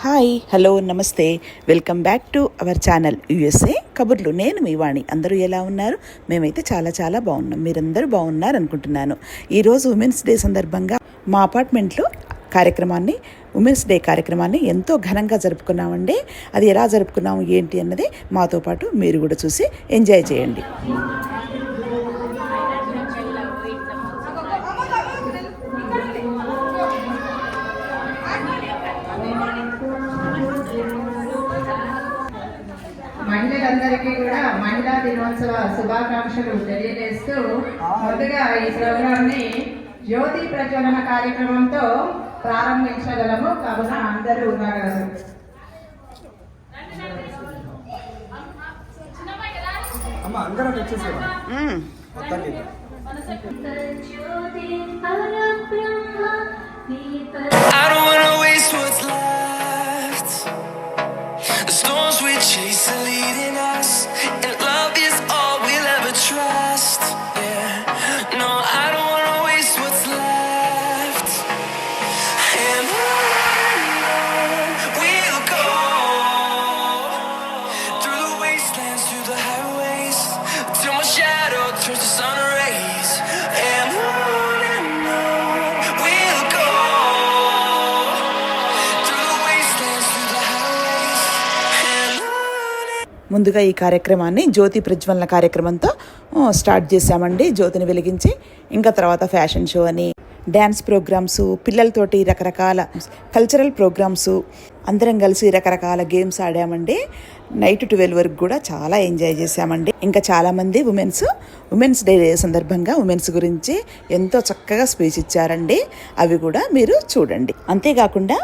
Hi hello నమస్తే. Welcome back to our channel USA కబుర్లు. నేను మీ వాణి. అందరూ ఎలా ఉన్నారు? మేమైతే చాలా చాలా బాగున్నాం. మీరందరూ బాగున్నారు అనుకుంటున్నాను ఈరోజు ఉమెన్స్ డే సందర్భంగా మా అపార్ట్మెంట్లో కార్యక్రమాన్ని ఉమెన్స్ డే కార్యక్రమాన్ని ఎంతో ఘనంగా జరుపుకున్నామండి. అది ఎలా జరుపుకున్నాము ఏంటి అన్నది మాతో పాటు మీరు కూడా చూసి ఎంజాయ్ చేయండి. దినోత్సవ శుభాకాంక్షలు తెలియజేస్తూ ముందుగా ఈ ప్రోగ్రామ్ని జ్యోతి ప్రజ్వలన కార్యక్రమంతో ప్రారంభించగలము. కావున అందరూ ఉండగలరు అమ్మ అందరం వచ్చేసేవా మొత్తానికి. I ముందుగా ఈ కార్యక్రమాన్ని జ్యోతి ప్రజ్వలన కార్యక్రమంతో స్టార్ట్ చేశామండి. జ్యోతిని వెలిగించి ఇంకా తర్వాత ఫ్యాషన్ షో అని డ్యాన్స్ ప్రోగ్రామ్స్ పిల్లలతోటి రకరకాల కల్చరల్ ప్రోగ్రామ్స్ అందరం కలిసి రకరకాల గేమ్స్ ఆడామండి. నైట్ ట్వెల్వ్ వరకు కూడా చాలా ఎంజాయ్ చేశామండి. ఇంకా చాలామంది ఉమెన్స్ ఉమెన్స్ డే సందర్భంగా ఉమెన్స్ గురించి ఎంతో చక్కగా స్పీచ్ ఇచ్చారండి. అవి కూడా మీరు చూడండి. అంతేకాకుండా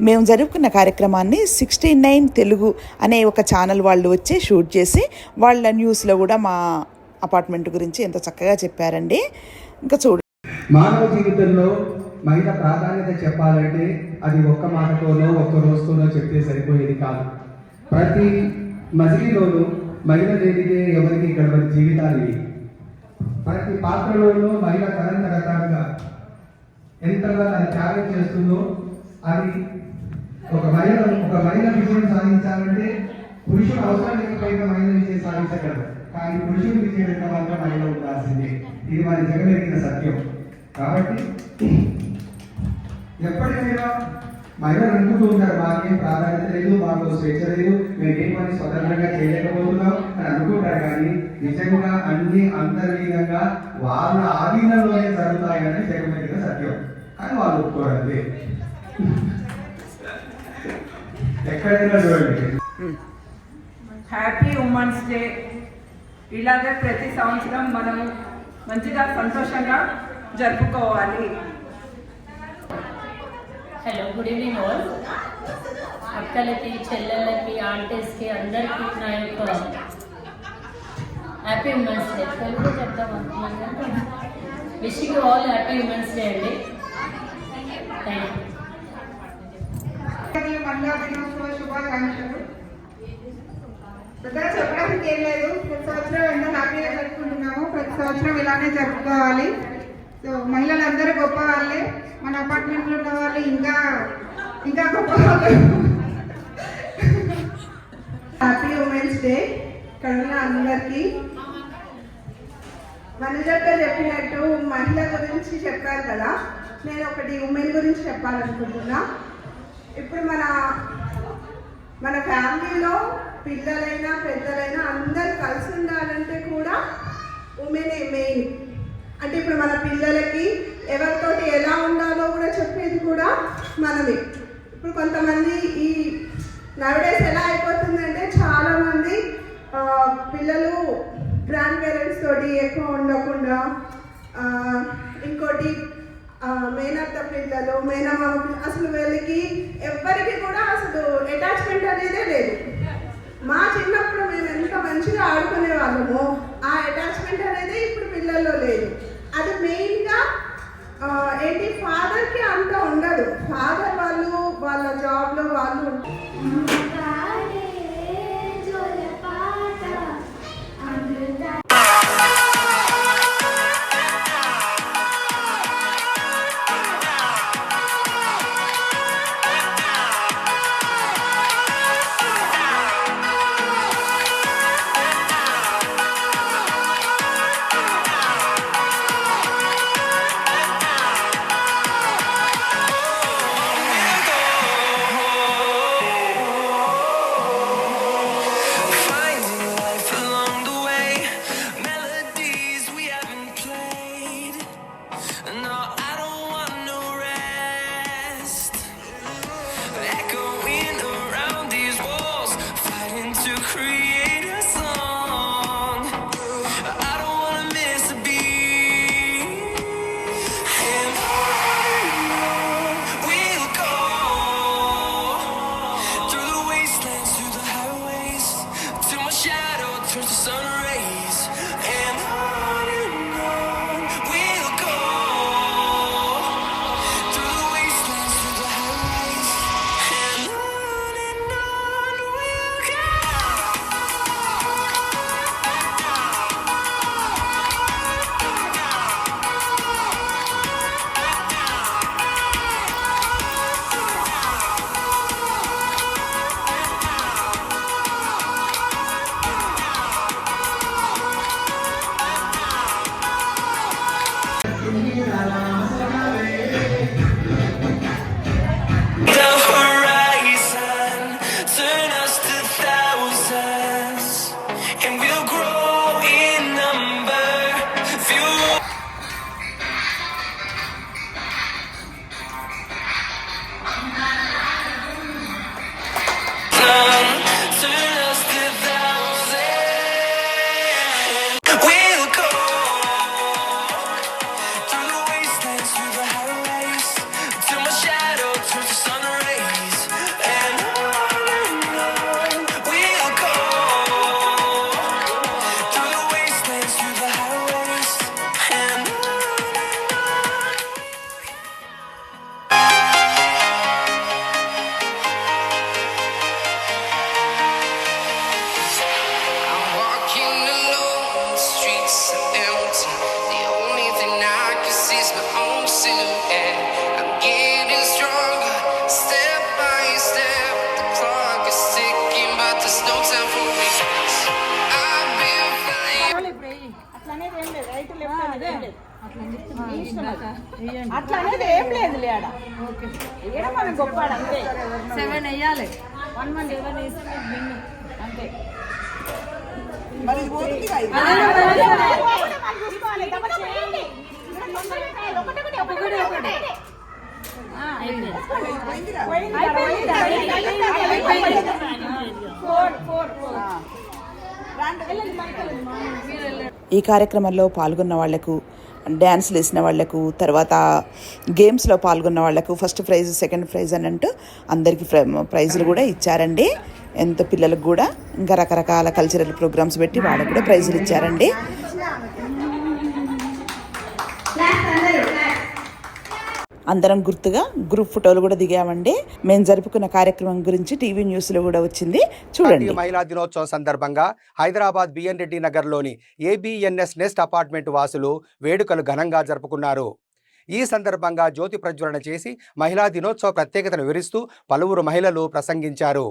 మేము జరుపుకున్న కార్యక్రమాన్ని సిక్స్టీ నైన్ తెలుగు అనే ఒక ఛానల్ వాళ్ళు వచ్చి షూట్ చేసి వాళ్ళ న్యూస్లో కూడా మా అపార్ట్మెంట్ గురించి ఎంతో చక్కగా చెప్పారండి. ఇంకా చూడ మానవ జీవితంలో మహిళ ప్రాధాన్యత చెప్పాలంటే అది ఒక్క మాటతోనో ఒక్క రోజుతోనో చెప్తే సరిపోయేది కాదు. ప్రతి మజిలీలోనూ మహిళ దేవితే ఎవరికి గడవని జీవితాలు ఇవి. ప్రతి పాత్రలోనూ మహిళ తరంత రకాలుగా ఎంతగా అది త్యాగం చేస్తుందో అది ఒక మహిళ ఒక మహిళ విజయం సాధించాలంటే పురుషుడు అవసరం లేకపోయినా మహిళ విజయం సాధించగలరు కానీ పురుషుడు విజయం ఎంత మాత్రం మహిళ ఉండాల్సిందే. ఇది మన జగమెరిగిన సత్యం. కాబట్టి ఎప్పటికైనా మహిళలు అనుకుంటూ ఉంటారు? మాకేం ప్రాధాన్యత లేదు మాకు స్వేచ్ఛ లేదు మేమేం పని స్వతంత్రంగా చేయలేకపోతున్నాం అని అనుకుంటారు. కానీ నిజంగా అన్ని అంతర్లీనంగా వాళ్ళ ఆధీనంలోనే జరుగుతాయని జగమెరిగిన సత్యం. కానీ వాళ్ళు ఒప్పుకోరండి ఎక్కడైనా చూడండి. Happy women's day. ఇలాగే ప్రతి సంవత్సరం మనం మంచిగా సంతోషంగా జరుపుకోవాలి. హలో గుడ్ ఈవినింగ్ ఆల్ అక్కలకి చెల్లెళ్ళకి ఆంటీస్కి అందరికీ నా యొక్క హ్యాపీ ఉమెన్స్ డే తెలుగు అనుకున్నాను wishing all happy women's day అండి. థ్యాంక్ యూ మహిళా దినోత్సవ శుభాకాంక్షలు. పెద్దగా చెప్పడానికి ఏం లేదు. ప్రతి సంవత్సరం ఎంతో హ్యాపీగా జరుపుకుంటున్నాము ప్రతి సంవత్సరం ఇలానే జరుపుకోవాలి. సో మహిళలందరూ గొప్ప వాళ్ళే. మన అపార్ట్మెంట్లో ఉన్న వాళ్ళు ఇంకా ఇంకా గొప్ప వాళ్ళు. హ్యాపీ ఉమెన్స్ డే కరుణ అందరికీ. మనజక్క చెప్పినట్టు మహిళ గురించి చెప్పారు కదా. నేను ఒకటి ఉమెన్ గురించి చెప్పాలనుకుంటున్నా. ఇప్పుడు మన మన ఫ్యామిలీలో పిల్లలైనా పెద్దలైనా అందరు కలిసి ఉండాలంటే కూడా ఉమెనే మెయిన్ అంటే ఇప్పుడు మన పిల్లలకి ఎవరితోటి ఎలా ఉండాలో కూడా చెప్పేది కూడా మనమే. ఇప్పుడు కొంతమంది ఈ నవడేస్ ఎలా అయిపోతుందంటే చాలామంది పిల్లలు గ్రాండ్ పేరెంట్స్ తోటి ఎక్కువ ఉండకుండా ఇంకోటి మేనత్త పిల్లలు మేనమామ పిల్లలు అసలు వీళ్ళకి ఎవ్వరికి కూడా అసలు అటాచ్మెంట్ అనేదే లేదు. మా చిన్నప్పుడు మేము ఎంత మంచిగా ఆడుకునే వాళ్ళము ఆ అటాచ్మెంట్ అనేది ఇప్పుడు పిల్లల్లో లేదు. అది మెయిన్గా ఏంటి ఫాదర్కి అంత ఉండదు. ఫాదర్ వాళ్ళు వాళ్ళ జాబ్లో వాళ్ళు అట్లా అనేది ఏం లేదు లేడ మన గొప్ప అంతే. సెవెన్ వేయాలి. One one. సెవెన్ వేసి అంతే. మరి. ఈ కార్యక్రమంలో పాల్గొన్న వాళ్ళకు డ్యాన్స్లు వేసిన వాళ్ళకు తర్వాత గేమ్స్లో పాల్గొన్న వాళ్ళకు ఫస్ట్ ప్రైజ్ సెకండ్ ప్రైజ్ అని అంటూ అందరికీ ప్రైజులు కూడా ఇచ్చారండి. ఎంత పిల్లలకు కూడా ఇంకా రకరకాల కల్చరల్ ప్రోగ్రామ్స్ పెట్టి వాళ్ళకు కూడా ప్రైజులు ఇచ్చారండి. అందరం గుర్తుగా గ్రూప్ ఫోటోలు కూడా దిగామండి. మేము జరుపుకున్న కార్యక్రమం గురించి టీవీ న్యూస్లో కూడా వచ్చింది. చూడండి. మహిళా దినోత్సవం సందర్భంగా హైదరాబాద్ బిఎన్ రెడ్డి నగర్లోని ఏబిఎన్ఎస్ నెస్ట్ అపార్ట్మెంట్ వాసులు వేడుకలు ఘనంగా జరుపుకున్నారు. ఈ సందర్భంగా జ్యోతి ప్రజ్వలన చేసి మహిళా దినోత్సవ ప్రత్యేకతను వివరిస్తూ పలువురు మహిళలు ప్రసంగించారు.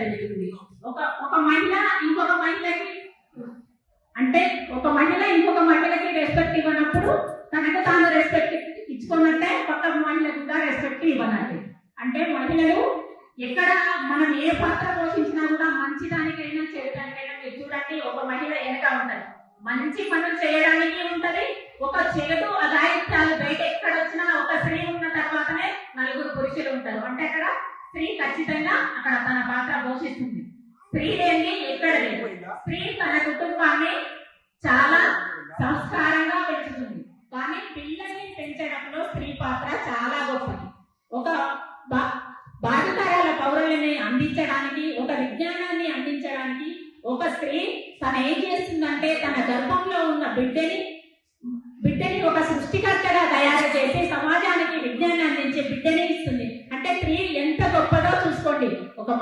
జరుగుతుంది ఒక ఒక మహిళ ఇంకొక మహిళకి అంటే ఒక మహిళ ఇంకొక మహిళకి రెస్పెక్ట్ ఇవ్వనప్పుడు తనకు తాను రెస్పెక్ట్ ఇచ్చుకున్నట్టే పక్క మహిళకు కూడా రెస్పెక్ట్ ఇవ్వనట్టు అంటే మహిళలు ఎక్కడ మనం ఏ పాత్ర పోషించినా కూడా మంచి దానికైనా చేయడానికైనా మీరు చూడండి ఒక మహిళ వెనక ఉంటుంది. మంచి పనులు చేయడానికి ఉంటది. ఒక చెడు అదాయిత్యాలు బయట ఎక్కడ వచ్చినా ఒక స్త్రీ ఉన్న తర్వాతనే నలుగురు పురుషులు ఉంటారు. అంటే అక్కడ స్త్రీ ఖచ్చితంగా అక్కడ తన పాత్ర పోషిస్తుంది. స్త్రీ లేని ఎక్కడ లేదు. స్త్రీ తన కుటుంబాన్ని చాలా సంస్కారంగా పెంచుతుంది. కానీ పిల్లల్ని పెంచడంలో స్త్రీ పాత్ర చాలా గొప్పది. ఒక బా- భావితరాల పౌరులని అందించడానికి ఒక విజ్ఞానాన్ని అందించడానికి ఒక స్త్రీ తను ఏం చేస్తుందంటే తన గర్భంలో ఉన్న బిడ్డని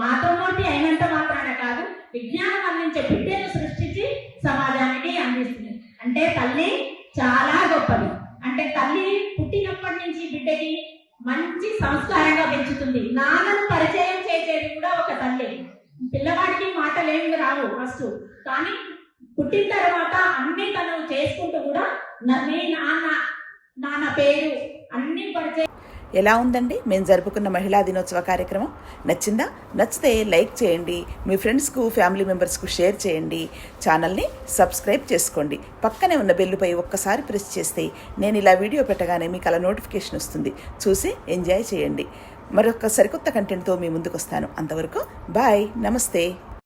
మాతృమూర్తి అయినంత మాత్రాన కాదు విజ్ఞానం అందించే బిడ్డను సృష్టించి సమాజానికి అందిస్తుంది. అంటే తల్లి చాలా గొప్పది. అంటే తల్లి పుట్టినప్పటి నుంచి బిడ్డకి మంచి సంస్కారంగా పెంచుతుంది. నాన్నను పరిచయం చేసేది కూడా ఒక తల్లి. పిల్లవాడికి మాటలేమి రావు ఫస్ట్. కానీ పుట్టిన తర్వాత అన్ని తను చేసుకుంటూ కూడా నా- నాన్న నాన్న పేరు అన్ని పరిచయం ఎలా ఉందండి? మేము జరుపుకున్న మహిళా దినోత్సవ కార్యక్రమం నచ్చిందా? నచ్చితే లైక్ చేయండి మీ ఫ్రెండ్స్కు ఫ్యామిలీ మెంబర్స్కు షేర్ చేయండి ఛానల్ని సబ్స్క్రైబ్ చేసుకోండి. పక్కనే ఉన్న బెల్లుపై ఒక్కసారి ప్రెస్ చేస్తే నేను ఇలా వీడియో పెట్టగానే మీకు అలా నోటిఫికేషన్ వస్తుంది. చూసి ఎంజాయ్ చేయండి. మరొక సరికొత్త కంటెంట్తో మీ ముందుకు వస్తాను అంతవరకు బాయ్ నమస్తే.